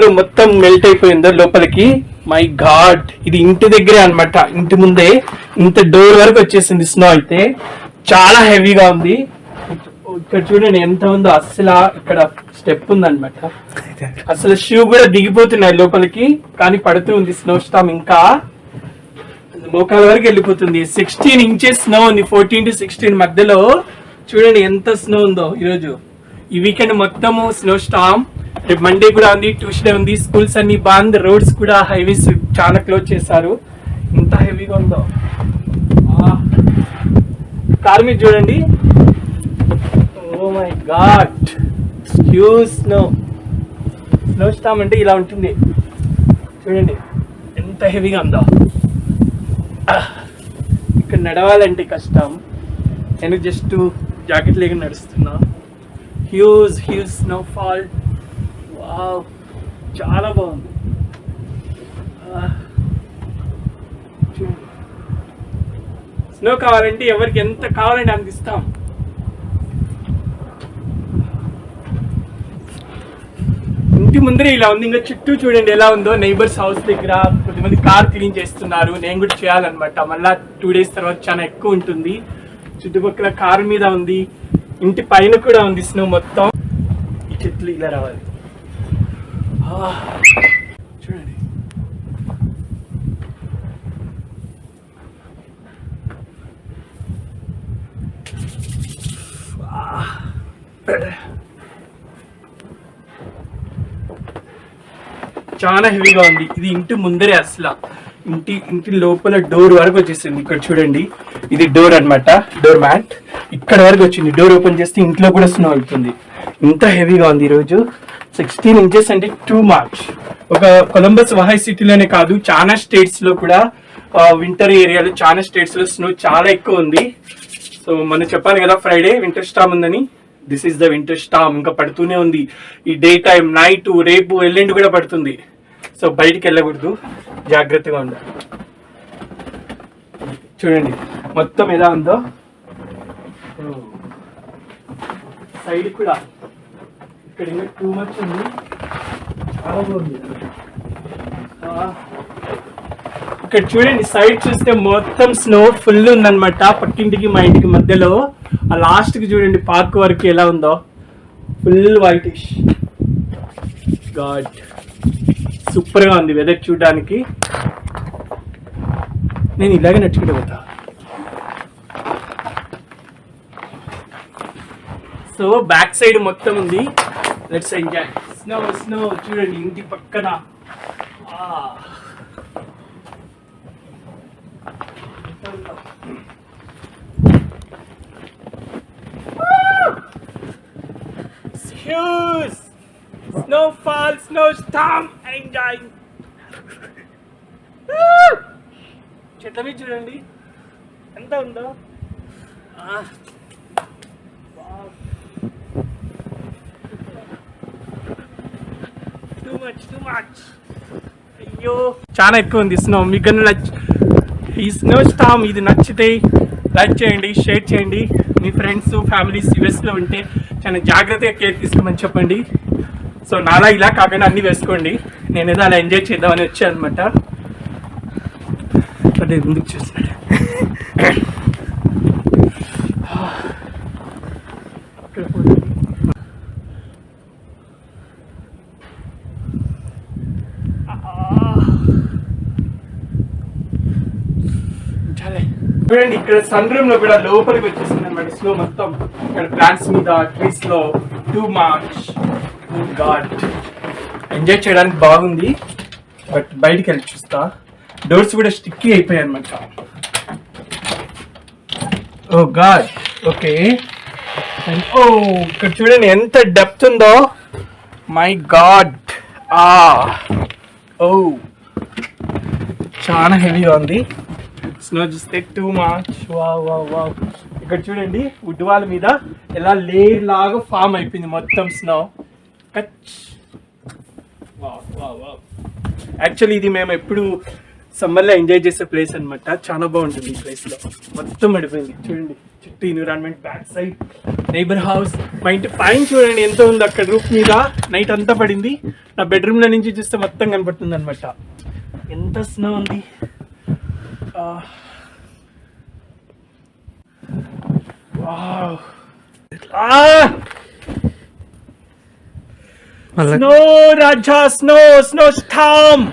Snow మొత్తం melt అయిపోయిందో లోపలికి. మై గాడ్ ఇది ఇంటి దగ్గరే అన్నమాట. ఇంటి ముందే ఇంత డోర్ వరకు వచ్చేసింది స్నో అయితే. చాలా హెవీగా ఉంది. ఇక్కడ చూడండి ఎంత ఉందో అస్సలు ఇక్కడ స్టెప్ ఉందన్నమాట. అసలు షూ కూడా దిగిపోతున్నాయి లోపలికి కానీ పడుతూ ఉంది స్నో స్టామ్ ఇంకా. మోకాల వరకు వెళ్ళిపోతుంది. సిక్స్టీన్ ఇంచెస్ స్నో ఉంది ఫోర్టీన్ టు సిక్స్టీన్ మధ్యలో. చూడండి ఎంత స్నో ఉందో ఈరోజు. ఈ వీకెండ్ మొత్తము స్నో స్టామ్ రేపు మండే కూడా ఉంది ట్యూస్డే ఉంది. స్కూల్స్ అన్ని బంద్ రోడ్స్ కూడా హైవేస్ చాలా క్లోజ్ చేశారు. ఎంత హెవీగా ఉందో. కార్ మీద చూడండి. ఓ my god huge snow snow storm అంటే ఇలా ఉంటుంది. చూడండి. ఎంత హెవీగా ఉందో. ఇక్కడ నడవాలంటే కష్టం. నేను జస్ట్ జాకెట్ లేక నడుస్తున్నా. Huge huge snowfall wow చాలా బాగుంది. స్నో కావాలంటే ఎవరికి ఎంత కావాలంటే అంత ఇస్తాం. ఇంటి ముందరే ఇలా ఉంది. ఇంకా చుట్టూ చూడండి ఎలా ఉందో. నైబర్స్ హౌస్ దగ్గర కొద్దిమంది కార్ క్లీన్ చేస్తున్నారు. నేను కూడా చేయాలన్నమాట. మళ్ళా టూ డేస్ తర్వాత చాలా ఎక్కువ ఉంటుంది. చుట్టుపక్కల కారు మీద ఉంది. ఇంటి పైన కూడా ఉంది స్నో మొత్తం. ఈ చెట్లు ఇలా రావాలి. చాలా హెవీగా ఉంది. ఇది ఇంటి ముందరే అసలు. ఇంటి ఇంటి లోపల డోర్ వరకు వచ్చేసింది. ఇక్కడ చూడండి. ఇది డోర్ అన్నమాట. Door mat. ఇక్కడ వరకు వచ్చింది. డోర్ ఓపెన్ చేస్తే ఇంట్లో కూడా స్నో అవుతుంది. ఇంత హెవీగా ఉంది ఈరోజు. సిక్స్టీన్ ఇంచెస్ అంటే టూ మార్చ్ ఒక కొలంబస్ వహాయ్ సిటీలోనే కాదు చాలా స్టేట్స్లో కూడా వింటర్ ఏరియాలో చాలా స్టేట్స్లో స్నో చాలా ఎక్కువ ఉంది. సో మనం చెప్పాను కదా ఫ్రైడే వింటర్ స్టామ్ ఉందని. This is the winter storm ఇంకా పడుతూనే ఉంది. ఈ డే టైం నైట్ రేపు ఎల్లుండి కూడా పడుతుంది. సో బయటికి వెళ్ళకూడదు. జాగ్రత్తగా ఉండాలి. చూడండి మొత్తం ఎలా ఉందో. సైడ్ కూడా. ఇక్కడ ఇంకా టూ మచ్ ఉంది. చాలా బాగుంది ఇక్కడ చూడండి సైడ్ చూస్తే మొత్తం స్నో ఫుల్ ఉందనమాట పక్కింటికి మా ఇంటికి మధ్యలో. ఆ లాస్ట్కి చూడండి పార్క్ వరకు ఎలా ఉందో. Full whitish. గాడ్. సూపర్గా ఉంది వెదర్ చూడడానికి. నేను ఇలాగే నడుచుకుంటూ పోతా. సో బ్యాక్ సైడ్ మొత్తం ఉంది. లెట్స్ ఎంజాయ్ స్నో స్నో చూడండి ఇంటి పక్కన. Snowfall snow storm enjoy చెట్ల చూడండి. ఎంత ఉందో? ఆ. అయ్యో చాలా ఎక్కువ ఉంది స్నో మీకు కన్నా నచ్చ ఈ స్నో స్టామ్ ఇది నచ్చితే లైక్ చేయండి షేర్ చేయండి. మీ ఫ్రెండ్స్ ఫ్యామిలీస్ యూఎస్లో ఉంటే చాలా జాగ్రత్తగా కేర్ తీసుకోమని చెప్పండి. సో నాలా ఇలా కాకుండా అన్నీ వేసుకోండి. నేను ఏదో అలా ఎంజాయ్ చేద్దామని వచ్చాను అనమాట అదే ముందుకు చూస్తున్నాడు ఇక్కడ పోతుంది. చాలే. చూడండి ఇక్కడ సన్ రూమ్లో కూడా లోపలికి వచ్చేసింది అనమాట స్లో మొత్తం. ఇక్కడ ప్లాంట్స్ మీద ట్రీస్లో టూ మార్చ్ గాడ్ ఎంజాయ్ చేయడానికి బాగుంది. బట్ బయటికి వెళ్ళి చూస్తా. డోర్స్ కూడా స్టిక్కీ అయిపోయాయి అనమాట ఓ గాడ్ ఓకే ఓ ఇక్కడ చూడండి ఎంత డెప్త్ ఉందో. మై గాడ్ ఆ ఓ చాలా హెవీగా ఉంది. స్నో చూస్తే టూ మార్చ్ వా వా వా ఇక్కడ చూడండి వుడ్ వాల్ మీద ఎలా లేయర్ లాగా ఫామ్ అయిపోయింది మొత్తం స్నో కచ్ యాక్చువల్లీ ఇది మేము ఎప్పుడు సమ్మర్లో ఎంజాయ్ చేసే ప్లేస్ అనమాట చాలా బాగుంటుంది ఈ ప్లేస్లో మొత్తం పడిపోయింది. చూడండి చుట్టూ environment back side neighbour house మా ఇంటి పైన చూడండి ఎంత ఉంది అక్కడ రూఫ్ మీద. నైట్ అంతా పడింది. నా బెడ్రూమ్లో నుంచి చూస్తే మొత్తం కనపడుతుంది అనమాట ఎంత స్నో ఉంది. ఆ. వావ్. ఆ! స్నో రాజా స్నో స్నో స్టామ్